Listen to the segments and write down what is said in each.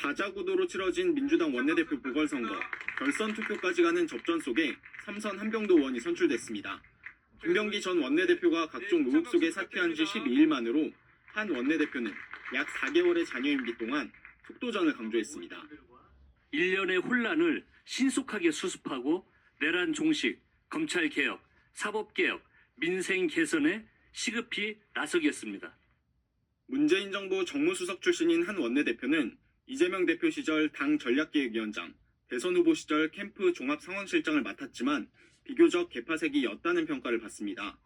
사자구도로 치러진 민주당 원내대표 보궐선거 결선 투표까지 가는 접전 속에 삼선 한병도 의원이 선출됐습니다. 김병기 전 원내대표가 각종 의혹 속에 사퇴한 지 12일 만으로 한 원내대표는 약 4개월의 자녀 임기 동안 속도전을 강조했습니다. 일련의 혼란을 신속하게 수습하고 내란 종식, 검찰 개혁, 사법 개혁, 민생 개선에 시급히 나서겠습니다. 문재인 정부 정무수석 출신인 한 원내대표는 이재명 대표 시절 당 전략기획위원장, 대선 후보 시절 캠프 종합상황실장을 맡았지만 비교적 개파색이었다는 평가를 받습니다.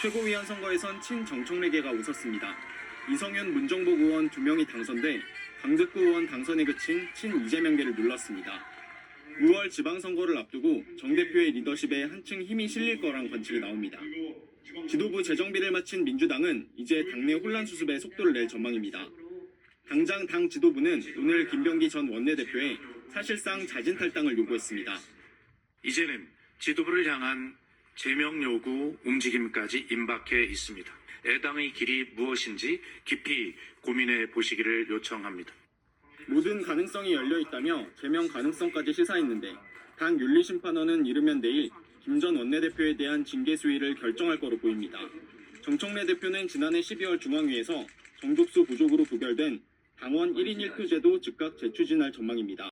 최고위원 선거에선 친정청래계가 웃었습니다. 이성윤 문정복 의원 두 명이 당선돼 강득구 의원 당선에 그친 친 이재명계를 눌렀습니다. 6월 지방선거를 앞두고 정 대표의 리더십에 한층 힘이 실릴 거란 관측이 나옵니다. 지도부 재정비를 마친 민주당은 이제 당내 혼란 수습에 속도를 낼 전망입니다. 당장 당 지도부는 오늘 김병기 전 원내대표에 사실상 자진 탈당을 요구했습니다. 이제는 지도부를 향한 제명 요구 움직임까지 임박해 있습니다. 애당의 길이 무엇인지 깊이 고민해 보시기를 요청합니다. 모든 가능성이 열려 있다며 제명 가능성까지 시사했는데 당 윤리심판원은 이르면 내일 김 전 원내대표에 대한 징계 수위를 결정할 거로 보입니다. 정청래 대표는 지난해 12월 중앙위에서 정족수 부족으로 부결된 당원 1인 1표제도 즉각 재추진할 전망입니다.